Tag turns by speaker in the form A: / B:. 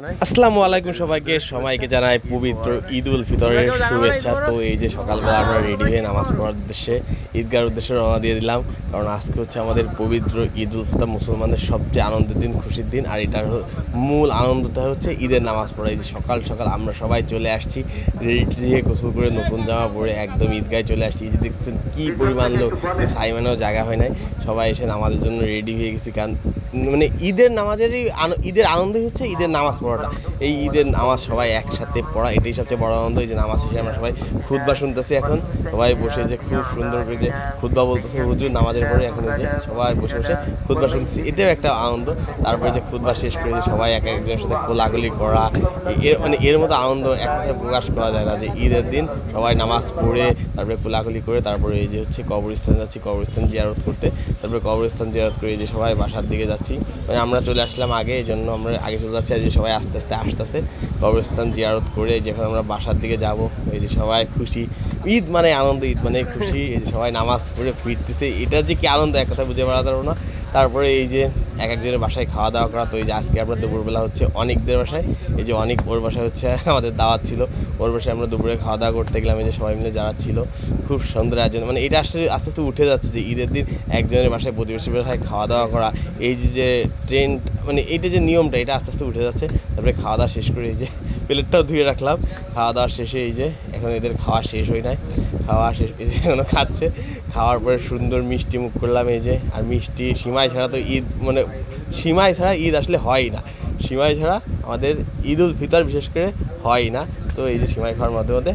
A: আসসালামু আলাইকুম সবাইকে সবাইকে জানাই পবিত্র ঈদ উল ফিতরের শুভেচ্ছা। তো এই যে সকালবেলা আমরা রেডি হয়ে নামাজ পড়ার উদ্দেশ্যে, ঈদগার উদ্দেশ্যে রওনা দিয়ে দিলাম। কারণ আজকে হচ্ছে আমাদের পবিত্র ঈদ উল ফিতর মুসলমানদের সবচেয়ে আনন্দের দিন, খুশির দিন। আর এটার মূল আনন্দটা হচ্ছে ঈদের নামাজ পড়া। এই যে সকাল সকাল আমরা সবাই চলে আসছি রেডি দিয়ে গোসল করে নতুন জামা পরে একদম ঈদগায় চলে আসছি। এই যে দেখছেন কি পরিমাণ লোক সাইমানেও জায়গা হয় নাই। সবাই এসে নামাজের জন্য রেডি হয়ে গেছি। কারণ মানে ঈদের নামাজেরই ঈদের আনন্দই হচ্ছে ঈদের নামাজ পড়াটা। এই ঈদের নামাজ সবাই একসাথে পড়া, এটাই সবচেয়ে বড় আনন্দ, এই যে নামাজ শেষে আমরা সবাই খুতবা শুনতেছি এখন। সবাই বসে যে খুব সুন্দর করে যে খুতবা বলতেছে, হুজুর নামাজের পরে এখন যে সবাই বসে বসে খুতবা শুনতেছি। এটাও একটা আনন্দ। তারপরে যে খুতবা শেষ করে যে সবাই এক একজনের সাথে কোলাগুলি করা, এর মানে এর মতো আনন্দ এক কথায় প্রকাশ করা যায় না যে ঈদের দিন সবাই নামাজ পড়ে, তারপরে কোলাকুলি করে, তারপরে এই যে হচ্ছে কবরস্থান যাচ্ছি, কবরস্থান জিয়ারত করতে। তারপরে কবরস্থান জিয়ারত করে যে সবাই বাসার দিকে যাচ্ছি। মানে আমরা চলে আসলাম আগে, এই জন্য আমরা আগে চলে যাচ্ছি আর যে সবাই আস্তে আস্তে আসতেছে। কবরস্থান জিয়ারত করে যখন আমরা বাসার দিকে যাব, এই যে সবাই খুশি। ঈদ মানে আনন্দ, ঈদ মানে খুশি। এই যে সবাই নামাজ পড়ে ফিরতেছে। এটা যে কি আনন্দ, এক কথা বুঝে বেড়াতে পারব না। তারপরে এই যে এক একজনের বাসায় খাওয়া দাওয়া করা। তো এই যে আজকে আমরা দুপুরবেলা হচ্ছে অনেকদের বাসায়। এই যে অনেক ওর বাসায় হচ্ছে আমাদের দাওয়াত ছিল। ওর বাসায় আমরা দুপুরে খাওয়া দাওয়া করতে গেলাম। এই যে সবাই মিলে যারা ছিল, খুব সুন্দর আয়োজন। মানে এটা আসলে আস্তে আস্তে উঠে যাচ্ছে যে ঈদের দিন একজনের বাসায় প্রতিবেশী বাসায় খাওয়া দাওয়া করা, এই যে যে ট্রেন্ড মানে এইটা যে নিয়মটা, এটা আস্তে আস্তে উঠে যাচ্ছে। তারপরে খাওয়া দাওয়া শেষ করে এই যে প্লেটটাও ধুয়ে রাখলাম। খাওয়া দাওয়া শেষে এই যে এখন এদের খাওয়া শেষ হয় নাই। খাওয়া শেষ, এই যে এখনও খাচ্ছে। খাওয়ার পরে সুন্দর মিষ্টি মুখ করলাম এই যে। আর মিষ্টি, সিমাই ছাড়া তো ঈদ মানে সিমাই ছাড়া ঈদ আসলে হয় না। সীমায় ছাড়া আমাদের ঈদ উল ফিতর বিশেষ করে হয় না। তো এই যে সীমায় খাওয়ার মধ্যে মধ্যে